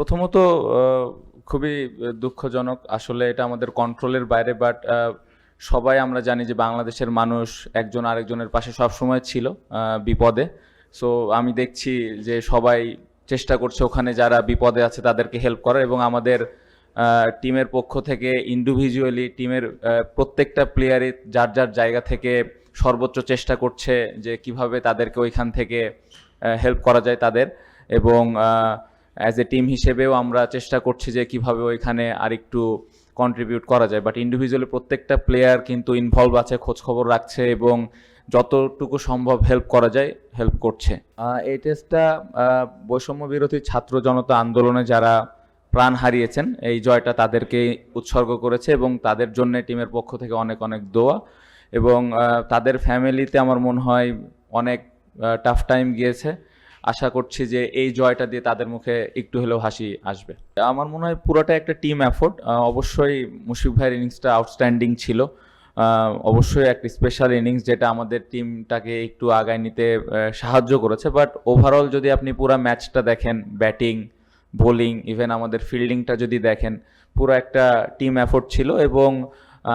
প্রথমত খুবই দুঃখজনক আসলে এটা আমাদের কন্ট্রোলের বাইরে বাট সবাই আমরা জানি যে বাংলাদেশের মানুষ একজন আরেকজনের পাশে সবসময় ছিল বিপদে। সো আমি দেখছি যে সবাই চেষ্টা করছে ওখানে যারা বিপদে আছে তাদেরকে হেল্প করার এবং আমাদের টিমের পক্ষ থেকে ইন্ডিভিজুয়ালি টিমের প্রত্যেকটা প্লেয়ারই যার যার জায়গা থেকে সর্বোচ্চ চেষ্টা করছে যে কীভাবে তাদেরকে ওইখান থেকে হেল্প করা যায় তাদের। এবং অ্যাজ এ টিম হিসেবেও আমরা চেষ্টা করছি যে কীভাবে ওইখানে আরেকটু কন্ট্রিবিউট করা যায়। বাট ইন্ডিভিজুয়ালি প্রত্যেকটা প্লেয়ার কিন্তু ইনভলভ আছে খোঁজ খবর রাখছে এবং যতটুকু সম্ভব হেল্প করা যায় হেল্প করছে। এই টেস্টটা বৈষম্য বিরোধী ছাত্র জনতা আন্দোলনে যারা প্রাণ হারিয়েছেন, এই জয়টা তাদেরকে উৎসর্গ করেছে এবং তাদের জন্য টিমের পক্ষ থেকে অনেক অনেক দোয়া। এবং তাদের ফ্যামিলিতে আমার মনে হয় অনেক টাফ টাইম গিয়েছে। আশা করছি যে এই জয়টা দিয়ে তাদের মুখে একটু হলেও হাসি আসবে। আমার মনে হয় পুরোটা একটা টিম এফোর্ট অবশ্যই মুশফিক ভাইয়ের ইনিংসটা আউটস্ট্যান্ডিং ছিল। অবশ্যই একটা স্পেশাল ইনিংস যেটা আমাদের টিমটাকে একটু আগায় নিতে সাহায্য করেছে। বাট ওভারঅল যদি আপনি পুরো ম্যাচটা দেখেন ব্যাটিং বোলিং ইভেন আমাদের ফিল্ডিংটা যদি দেখেন, পুরো একটা টিম এফোর্ট ছিল। এবং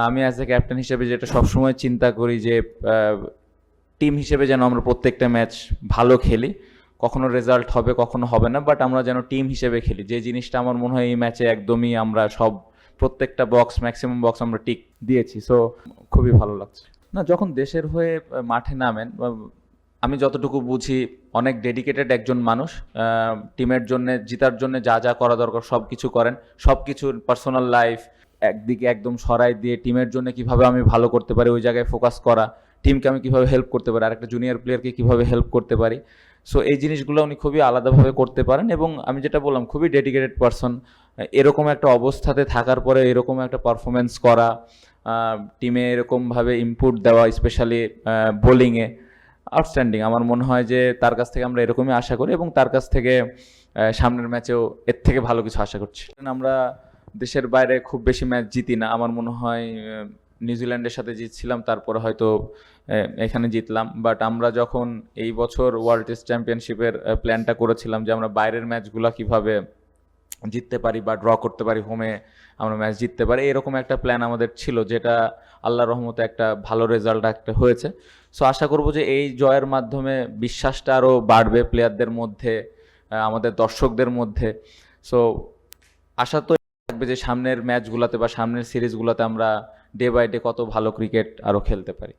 আমি অ্যাজ এ ক্যাপ্টেন হিসেবে যেটা সবসময় চিন্তা করি যে টিম হিসেবে যেন আমরা প্রত্যেকটা ম্যাচ ভালো খেলি। কখনো রেজাল্ট হবে, কখনো হবে না বাট আমরা যেন টিম হিসেবে খেলি। যে জিনিসটা আমার মনে হয় এই ম্যাচে একদমই আমরা সব, প্রত্যেকটা বক্স ম্যাক্সিমাম বক্স আমরা টিক দিয়েছি সো খুবই ভালো লাগছে। না, যখন দেশের হয়ে মাঠে নামেন আমি যতটুকু বুঝি, অনেক ডেডিকেটেড একজন মানুষ টিমের জন্য, জিতার জন্য যা যা করা দরকার সব কিছু করেন। সব কিছু পার্সোনাল লাইফ একদিকে একদম সরাই দিয়ে টিমের জন্য কীভাবে আমি ভালো করতে পারি, ওই জায়গায় ফোকাস করা টিমকে আমি কীভাবে হেল্প করতে পারি, আরেকটা জুনিয়র প্লেয়ারকে কীভাবে হেল্প করতে পারি। সো এই জিনিসগুলো উনি খুবই আলাদাভাবে করতে পারেন এবং আমি যেটা বললাম, খুবই ডেডিকেটেড পারসন এরকম একটা অবস্থাতে থাকার পরে এরকম একটা পারফরমেন্স করা টিমে এরকমভাবে ইনপুট দেওয়া স্পেশালি বোলিংয়ে আউটস্ট্যান্ডিং আমার মনে হয় যে তার কাছ থেকে আমরা এরকমই আশা করি এবং তার কাছ থেকে সামনের ম্যাচেও এর থেকে ভালো কিছু আশা করছি। আমরা দেশের বাইরে খুব বেশি ম্যাচ জিতি না। আমার মনে হয় নিউজিল্যান্ডের সাথে জিতছিলাম, তারপরে হয়তো এখানে জিতলাম। বাট আমরা যখন এই বছর ওয়ার্ল্ড টেস্ট চ্যাম্পিয়নশিপের প্ল্যানটা করেছিলাম যে আমরা বাইরের ম্যাচগুলো কীভাবে জিততে পারি বা ড্র করতে পারি হোমে আমরা ম্যাচ জিততে পারি, এরকম একটা প্ল্যান আমাদের ছিল যেটা আল্লাহ রহমতে একটা ভালো রেজাল্ট একটা হয়েছে। সো আশা করব যে এই জয়ের মাধ্যমে বিশ্বাসটা আরও বাড়বে প্লেয়ারদের মধ্যে আমাদের দর্শকদের মধ্যে। সো আশা তো থাকবে যে সামনের ম্যাচগুলোতে বা সামনের সিরিজগুলোতে আমরা ডে বাই ডে কত ভালো ক্রিকেট আরও খেলতে পারি।